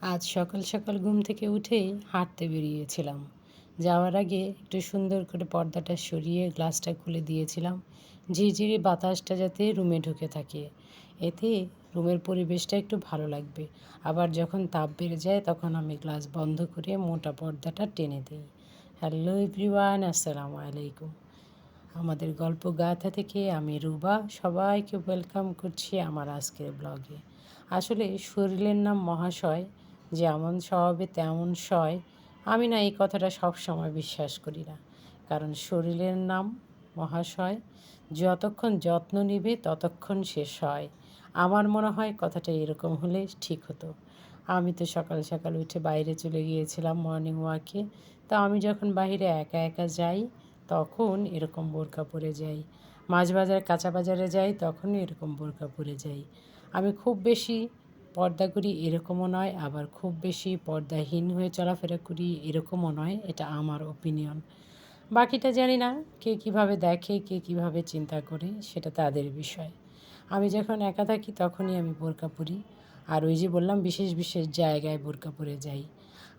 আজ সকাল সকাল ঘুম থেকে উঠেই হাঁটতে বেরিয়েছিলাম। যাওয়ার আগে একটু সুন্দর করে পর্দাটা সরিয়ে গ্লাসটা খুলে দিয়েছিলাম। ঝিরঝিরি বাতাসটা যাতে রুমে ঢুকে থাকে। এতে রুমের পরিবেশটা একটু ভালো লাগবে। আবার যখন তাপ বেড়ে যায় তখন আমি গ্লাস বন্ধ করে মোটা পর্দাটা টেনে দিই। হ্যালো এভরিওয়ান, আসসালামু আলাইকুম। আমাদের গল্প গাথা থেকে আমি রুবা সবাইকে ওয়েলকাম করছি আমার আজকের ব্লগে। আসলে শরীরের নাম মহাশয় যেমন স্বভাবে তেমন সয়, আমি না এই কথাটা সব সময় বিশ্বাস করি না। কারণ শরীরের নাম মহাশয়, যতক্ষণ যত্ন নিবে ততক্ষণ শেষ হয় আমার মনে হয় কথাটা এরকম হলে ঠিক হতো। আমি তো সকাল সকাল উঠে বাইরে চলে গিয়েছিলাম মর্নিং ওয়াকে তো আমি যখন বাইরে একা একা যাই, তখন এরকম বোরকা পরে যাই। মাছ বাজার, কাঁচা বাজারে যাই তখন এরকম বোরকা পরে যাই। আমি খুব বেশি পর্দা করি এরকমও নয়, আবার খুব বেশি পর্দাহীন হয়ে চলাফেরা করি এরকমও নয়, এটা আমার ওপিনিয়ন বাকিটা জানি না, কে কীভাবে দেখে, কে কীভাবে চিন্তা করে, সেটা তাদের বিষয়। আমি যখন একা থাকি তখনই আমি বোরকা পরি, আর ওই যে বললাম বিশেষ বিশেষ জায়গায় বোরকা পরে যাই।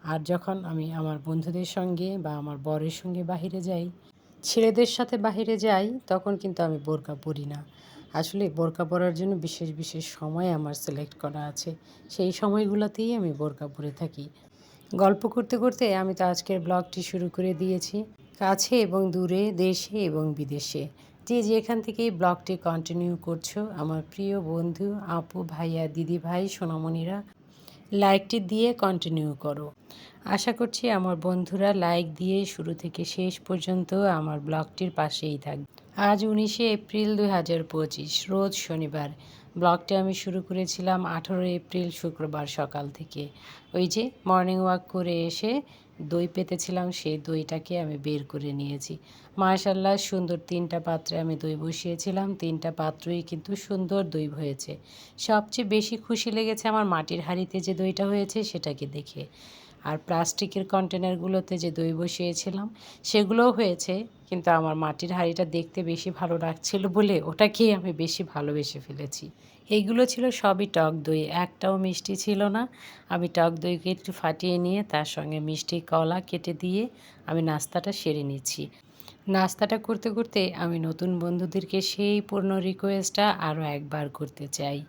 আর যখন আমি আমার বন্ধুদের সঙ্গে বা আমার বরের সঙ্গে বাহিরে যাই, ছেলেদের সাথে বাহিরে যাই, তখন কিন্তু আমি বোরকা পরি না। আসলে বোরকা পরার জন্য বিশেষ বিশেষ সময় আমার সিলেক্ট করা আছে। সেই সময়গুলোতেই আমি বোরকা পরে থাকি। গল্প করতে করতে আমি তো আজকের ব্লগটি শুরু করে দিয়েছি। কাছে এবং দূরে, দেশে এবং বিদেশে। যে যেখান থেকে ব্লগটি কন্টিনিউ করছ, আমার প্রিয় বন্ধু, আপু, ভাইয়া, দিদি, ভাই, সোনামণিরা লাইকটি দিয়ে কন্টিনিউ করো। আশা করছি আমার বন্ধুরা লাইক দিয়ে শুরু থেকে শেষ পর্যন্ত আমার ব্লগটির পাশেই থাকবে আজ উনিশে এপ্রিল দুই হাজার পঁচিশ, রোজ শনিবার। ব্লগটি আমি শুরু করেছিলাম আঠেরো এপ্রিল শুক্রবার সকাল থেকে। ওই যে মর্নিং ওয়াক করে এসে দই পেতেছিলাম, সেই দইটাকে আমি বের করে নিয়েছি। মাশাল্লাহ সুন্দর তিনটা পাত্রে আমি দই বসিয়েছিলাম। তিনটা পাত্রই কিন্তু সুন্দর দই হয়েছে। সবচেয়ে বেশি খুশি লেগেছে আমার মাটির হাঁড়িতে যে দইটা হয়েছে, সেটাকে দেখে। আর প্লাস্টিকের কন্টেনারগুলোতে যে দই বসিয়েছিলাম, সেগুলোও হয়েছে, কিন্তু আমার মাটির হাঁড়িটা দেখতে বেশি ভালো লাগছিল বলে ওটাকেই আমি বেশি ভালোবেসে ফেলেছি। এইগুলো ছিল সবই টক দই, একটাও মিষ্টি ছিল না। আমি টক দইকে একটু ফাটিয়ে নিয়ে তার সঙ্গে মিষ্টি কলা কেটে দিয়ে আমি নাস্তাটা সেরে নিচ্ছি। নাস্তাটা করতে করতে আমি নতুন বন্ধুদেরকে সেই পুরনো রিকোয়েস্টটা আরও একবার করতে চাই।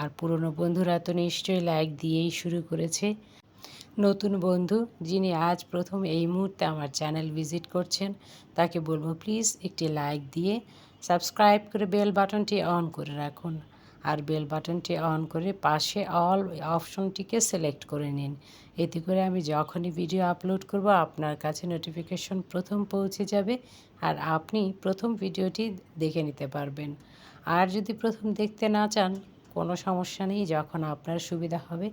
আর পুরনো বন্ধুরা তো নিশ্চয়ই লাইক দিয়েই শুরু করেছে। নতুন বন্ধু যিনি আজ প্রথম এই মুহূর্তে আমার চ্যানেল ভিজিট করছেন, তাকে বলব প্লিজ একটি লাইক দিয়ে সাবস্ক্রাইব করে বেল বাটনটি অন করে রাখুন। আর বেল বাটনটি অন করে পাশে অল অপশনটিকে সিলেক্ট করে নিন। এতে করে আমি যখনই ভিডিও আপলোড করব, আপনার কাছে নোটিফিকেশন প্রথম পৌঁছে যাবে আর আপনি প্রথম ভিডিওটি দেখে নিতে পারবেন। আর যদি প্রথম দেখতে না চান, কোনো সমস্যা নেই, যখন আপনার সুবিধা হবে,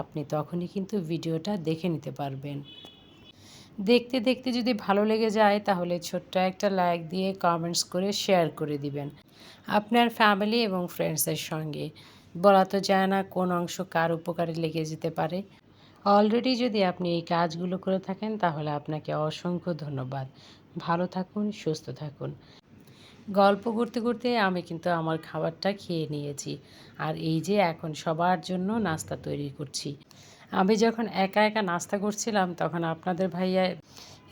আপনি তখনই কিন্তু ভিডিওটা দেখে নিতে পারবেন। দেখতে দেখতে যদি ভালো লেগে যায়, তাহলে ছোট্ট একটা লাইক দিয়ে কমেন্টস করে শেয়ার করে দিবেন। আপনার ফ্যামিলি এবং ফ্রেন্ডসের সঙ্গে। বলা তো যায় না কোন অংশ কার উপকারে লেগে যেতে পারে। অলরেডি যদি আপনি এই কাজগুলো করে থাকেন, তাহলে আপনাকে অসংখ্য ধন্যবাদ। ভালো থাকুন, সুস্থ থাকুন। গল্প করতে করতে আমি কিন্তু আমার খাবারটা খেয়ে নিয়েছি। আর এই যে এখন সবার জন্য নাস্তা তৈরি করছি। আমি যখন একা একা নাস্তা করছিলাম, তখন আপনাদের ভাইয়া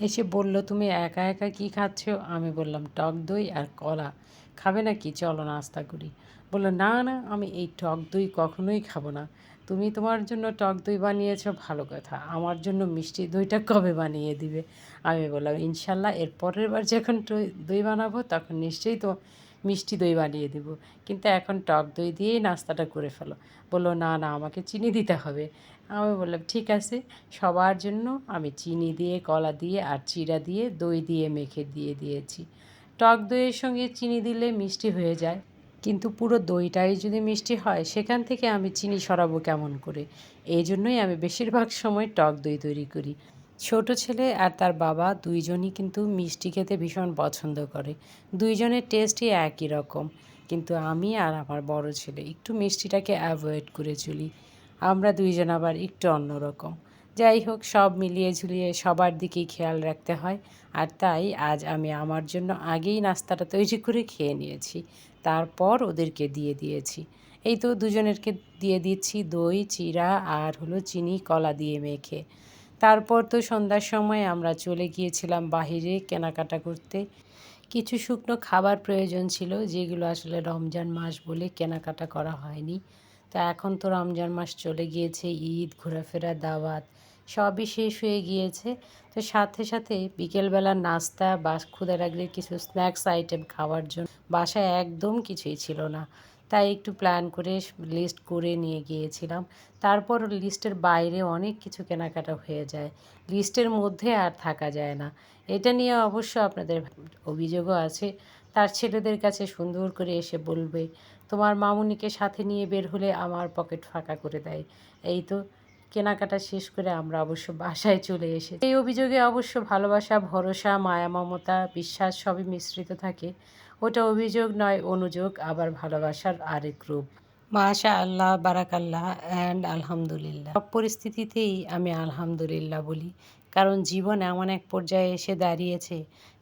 এসে বলল, তুমি একা একা কি খাচ্ছ? আমি বললাম, টক দই আর কলা। খাবে না কি চলো নাস্তা করি। বলল, না না, আমি এই টক দই কখনোই খাব না। তুমি তোমার জন্য টক দই বানিয়েছো, ভালো কথা। আমার জন্য মিষ্টি দইটা কবে বানিয়ে দিবে? আমি বললাম, ইনশাল্লাহ, এর পরের বার যখন দই বানাবো, তখন নিশ্চয়ই তো মিষ্টি দই বানিয়ে দেবো। কিন্তু এখন টক দই দিয়েই নাস্তাটা করে ফেলো। বলল, না না, আমাকে চিনি দিতে হবে। আমি বললাম, ঠিক আছে, সবার জন্য আমি চিনি দিয়ে, কলা দিয়ে আর চিরা দিয়ে, দই দিয়ে মেখে দিয়ে দিয়েছি। টক দইয়ের সঙ্গে চিনি দিলে মিষ্টি হয়ে যায়, কিন্তু পুরো দইটাই যদি মিষ্টি হয়, সেখান থেকে আমি চিনি সরাবো কেমন করে? এই জন্যই আমি বেশিরভাগ সময় টক দই তৈরি করি। ছোট ছেলে আর তার বাবা দুইজনই কিন্তু মিষ্টি খেতে ভীষণ পছন্দ করে। দুইজনের টেস্টই একই রকম। কিন্তু আমি আর আমার বড় ছেলে একটু মিষ্টিটাকে অ্যাভয়েড করে চলি। আমরা দুইজন আবার একটু অন্যরকম। যাই হোক, সব মিলিয়ে ঝুলিয়ে সবার দিকেই খেয়াল রাখতে হয়। আর তাই আজ আমি আমার জন্য আগেই নাস্তাটা তৈরি করে খেয়ে নিয়েছি। তারপর ওদেরকে দিয়ে দিয়েছি। এই তো দুজনেরকে দিয়ে দিচ্ছি দই, চিরা আর হলো চিনি, কলা দিয়ে মেখে। তারপর তো সন্ধ্যার সময় আমরা চলে গিয়েছিলাম বাহিরে কেনাকাটা করতে। কিছু শুকনো খাবার প্রয়োজন ছিল, যেগুলো আসলে রমজান মাস বলে কেনাকাটা করা হয়নি। তো এখন তো রমজান মাস চলে গিয়েছে, ঈদ, ঘোরাফেরা, দাওয়াত সবই শেষ হয়ে গিয়েছে। তো সাথে সাথে বিকেলবেলা নাস্তা বা ক্ষুদা লাগলে কিছু স্ন্যাক্স, আইটেম খাওয়ার জন্য বাসায় একদম কিছুই ছিল না। তাই একটু প্ল্যান করে লিস্ট করে নিয়ে গিয়েছিলাম। তারপর লিস্টের বাইরে অনেক কিছু কেনাকাটা হয়ে যায়। লিস্টের মধ্যে আর থাকা যায় না। এটা নিয়ে অবশ্য আপনাদের অভিযোগও আছে। তার ছেলেদের কাছে সুন্দর করে এসে বলবে, তোমার মামুনিকে সাথে নিয়ে বের হলে আমার পকেট ফাঁকা করে দেয়। এই তো কেনাকাটা শেষ করে আমরা অবশ্য বাসায় চলে এসে এই অভিযোগে অবশ্য ভালোবাসা, ভরসা, মায়া, মমতা, বিশ্বাস সবই মিশ্রিত থাকে। ওটা অভিযোগ নয়, অনুযোগ, আবার ভালোবাসার আরেক রূপ। মাশা আল্লাহ বারাকাল্লাহ, অ্যান্ড আলহামদুলিল্লাহ। সব পরিস্থিতিতেই আমি আলহামদুলিল্লাহ বলি, কারণ জীবন এমন এক পর্যায়ে এসে দাঁড়িয়েছে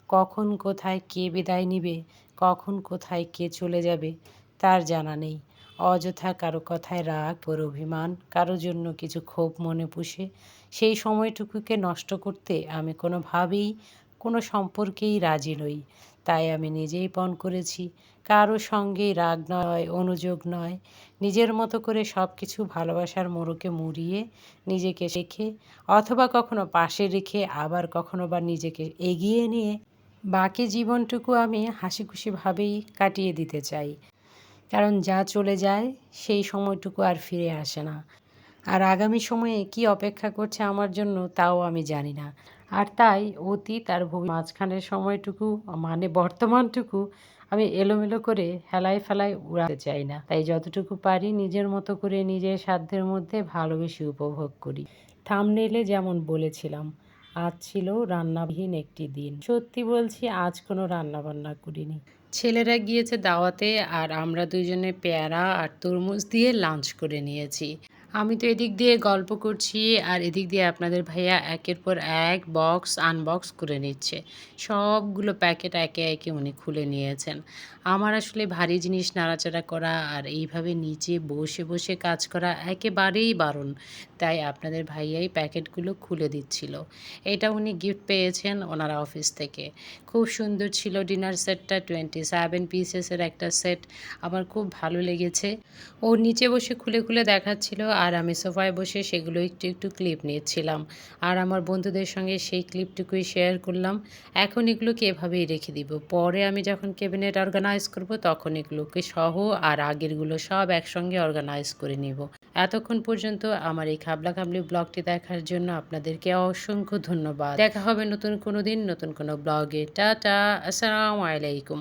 কখন কোথায় কে বিদায় নিবে, কখন কোথায় কে চলে যাবে, তার জানা নেই। অযথা কারও কথায় রাগ, ওর অভিমান, কারও জন্য কিছু ক্ষোভ মনে পুষে, সেই সময়টুকুকে নষ্ট করতে আমি কোনোভাবেই, কোনো সম্পর্কেই রাজি নই। তাই আমি নিজেই পণ করেছি, কারও সঙ্গে রাগ নয়, অনুযোগ নয়। নিজের মতো করে সব কিছু ভালোবাসার মোড়কে মুড়িয়ে নিজেকে রেখে, অথবা কখনো পাশে রেখে, আবার কখনো বা নিজেকে এগিয়ে নিয়ে বাকি জীবনটুকু আমি হাসি খুশিভাবেই কাটিয়ে দিতে চাই। কারণ যা চলে যায়, সেই সময়টুকু আর ফিরে আসে না। আর আগামী সময়ে কি অপেক্ষা করছে আমার জন্য, তাও আমি জানি না। আর তাই অতীত আর মাঝখানের সময়টুকু মানে বর্তমানটুকু, আমি এলোমেলো করে হেলায় ফেলায় উড়াতে চাই না। তাই যতটুকু পারি নিজের মতো করে নিজের সাধ্যের মধ্যে ভালোবেসে উপভোগ করি। থামনেলে যেমন বলেছিলাম আজ ছিল রান্নাবিহীন একটি দিন। সত্যি বলছি, আজ কোনো রান্না বান্না করিনি। ছেলেরা গিয়েছে দাওয়াতে আর আমরা দুজনে পেয়ারা আর তরমুজ দিয়ে লাঞ্চ করে নিয়েছি। আমি তো এদিক দিয়ে গল্প করছি আর এদিক দিয়ে আপনাদের ভাইয়া একের পর এক বক্স আনবক্স করে নিচ্ছে। সবগুলো প্যাকেট একে একে উনি খুলে নিয়েছেন। আমার আসলে ভারী জিনিস নাড়াচাড়া করা আর এইভাবে নিচে বসে বসে কাজ করা একেবারেই বারণ। তাই আপনাদের ভাইয়াই প্যাকেটগুলো খুলে দিচ্ছিল। এটা উনি গিফট পেয়েছেন ওনার অফিস থেকে। খুব সুন্দর ছিল ডিনার সেটটা টোয়েন্টি সেভেন পিসেসের একটা সেট আমার খুব ভালো লেগেছে। ও নিচে বসে খুলে খুলে দেখাচ্ছিল আর আমি সোফায় বসে সেগুলো একটু একটু ক্লিপ নিয়েছিলাম আর আমার বন্ধুদের সঙ্গে সেই ক্লিপটুকুই শেয়ার করলাম। এখন এগুলোকে এভাবেই রেখে দিব। পরে আমি যখন ক্যাবিনেট অর্গানাইজ করব, তখন এগুলোকে সহ আর আগেরগুলো সব একসঙ্গে অর্গানাইজ করে নিব। এতক্ষণ পর্যন্ত আমার এই খাবলা খাবলি ব্লগটি দেখার জন্য আপনাদেরকে অসংখ্য ধন্যবাদ। দেখা হবে নতুন কোনো দিন, নতুন কোনো ব্লগে টাটা, আসসালামু আলাইকুম।